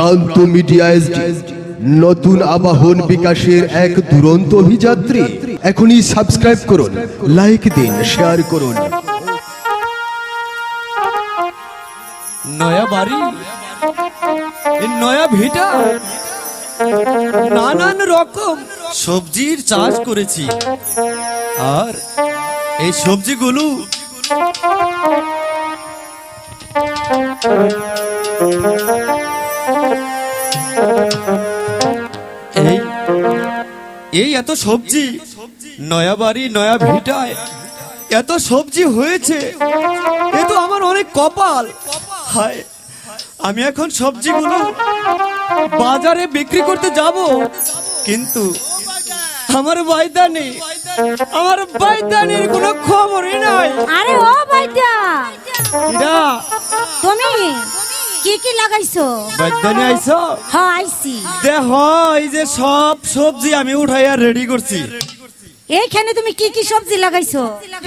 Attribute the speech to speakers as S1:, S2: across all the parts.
S1: প্রান্ত media SD নতুন আবাহন বিকাশের এক দুরন্ত অভিযাত্রী। এখনই সাবস্ক্রাইব করুন লাইক দিন শেয়ার করুন।
S2: নয়া বাড়ি নয়া ভিটা, নানান রকম সবজির চাষ করেছি। আর এই সবজিগুলো এই এই এত সবজি নয়া বাড়ি নয়া ভিটায় এত সবজি হয়েছে। এ তো আমার অনেক কপাল। হায় আমি এখন সবজিগুলো বাজারে বিক্রি করতে যাব। কিন্তু আমার বাইদানি আমার বাইদানির কোনো খবরই নাই।
S3: আরে ও
S2: এরা
S3: তুমি? কি কি লাগাইছো?
S2: বাইদানি আইছো?
S3: হ্যাঁ আইছি।
S2: দেখ এই যে সব সবজি আমি উঠাইয়া রেডি করছি।
S3: এইখানে তুমি কি কি সবজি লাগাইছো?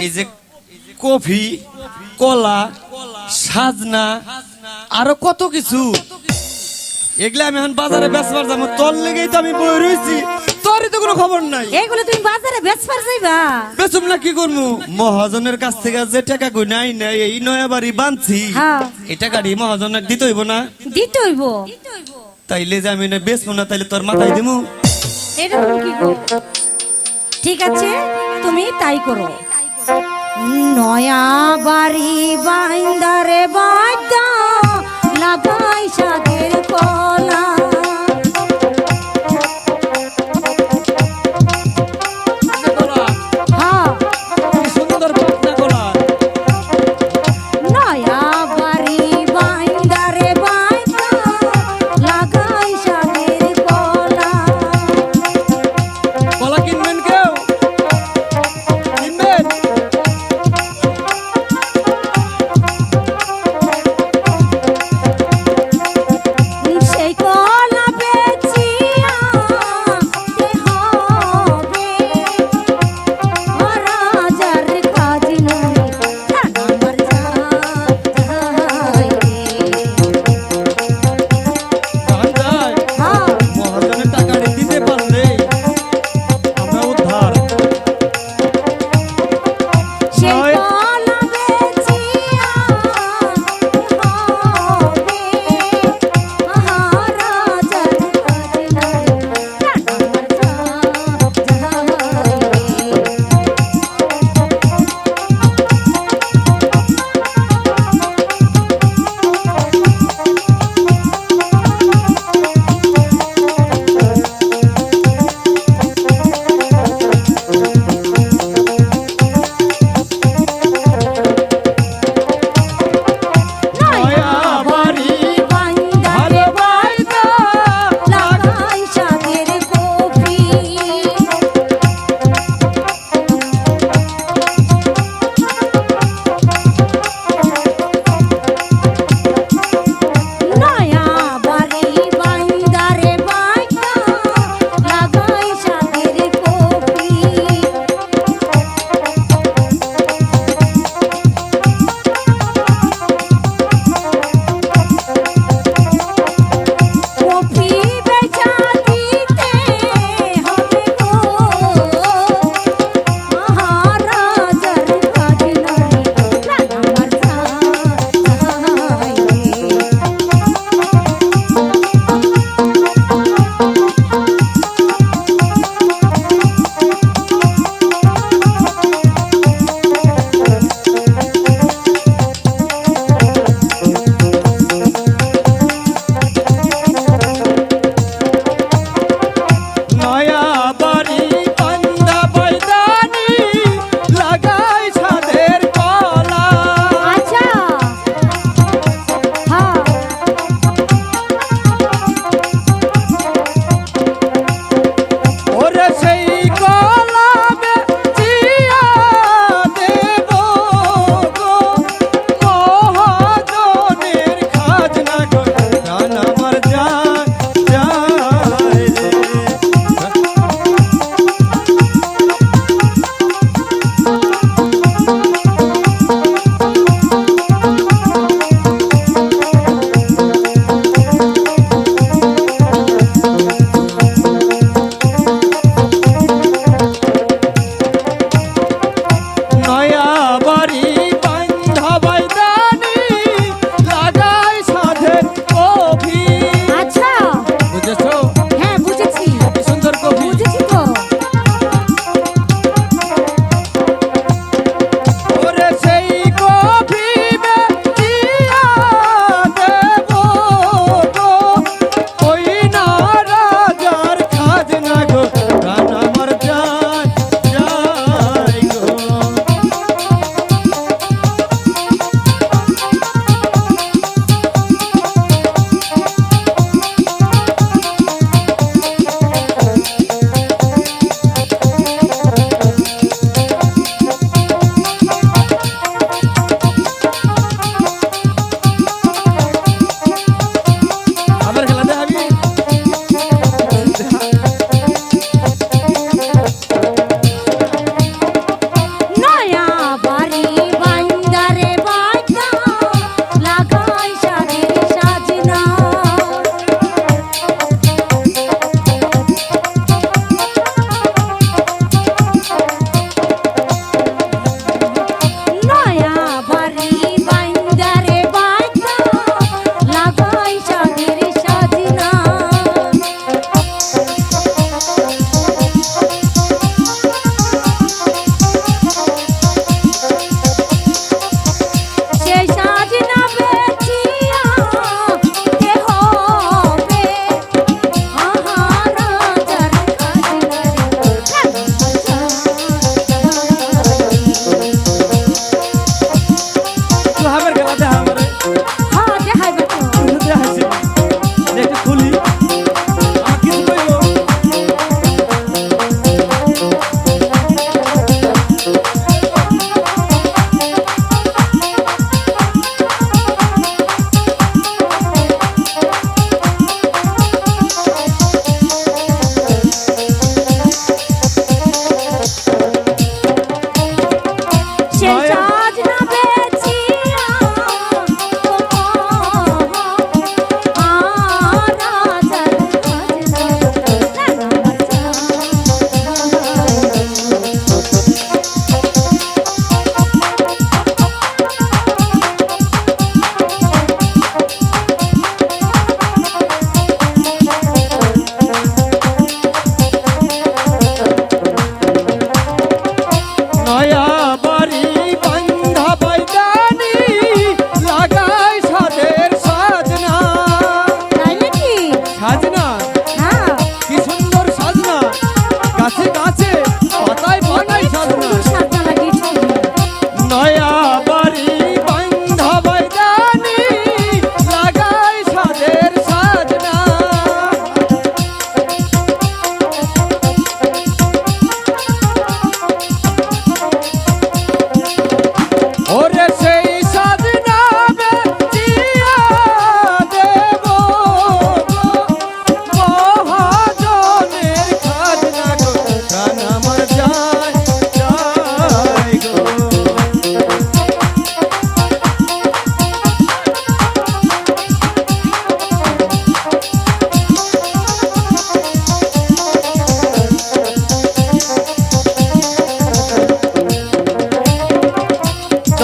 S2: এই যে কফি কলা সাজনা আরও কত কিছু। এগুলা আমি এখন বাজারে বেচবার যাব তোর লেগেই তো আমি বই রয়েছি তোরই তো কোনো খবর নাই।
S3: এইগুলো তুমি বাজারে বেচবার যাইবা।
S2: বেচুম না কি করব মহাজনের কাছ থেকে যে টাকা কই নাই নাই এই নয়া বাড়ি বানছি।
S3: হ্যাঁ।
S2: এই টাকাটি মহাজনের দিতে হইব না।
S3: দিতে হইব।
S2: তাইলে যে আমি না বেচবো না তাইলে তোর মাথায় দিমু।
S3: এটা কি গো ঠিক আছে তুমি তাই করো। নয়া বাড়ি বাইন্দারে বাইদা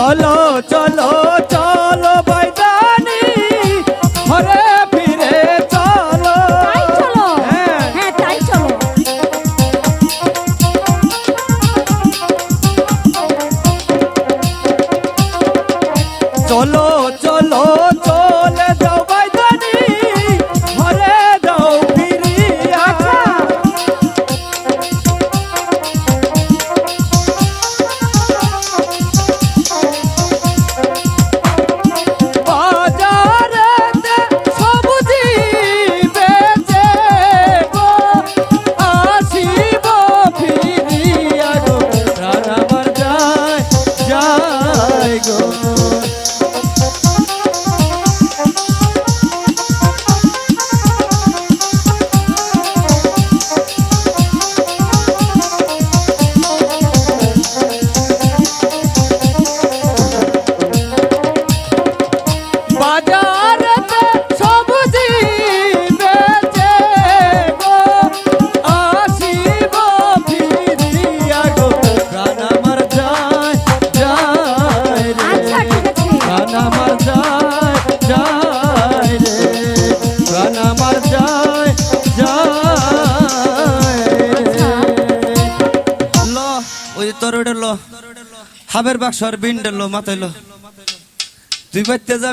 S2: বলো হাবের বাক্স আর বিন্ডের লো মাথায় লো। তুই বাইতে যা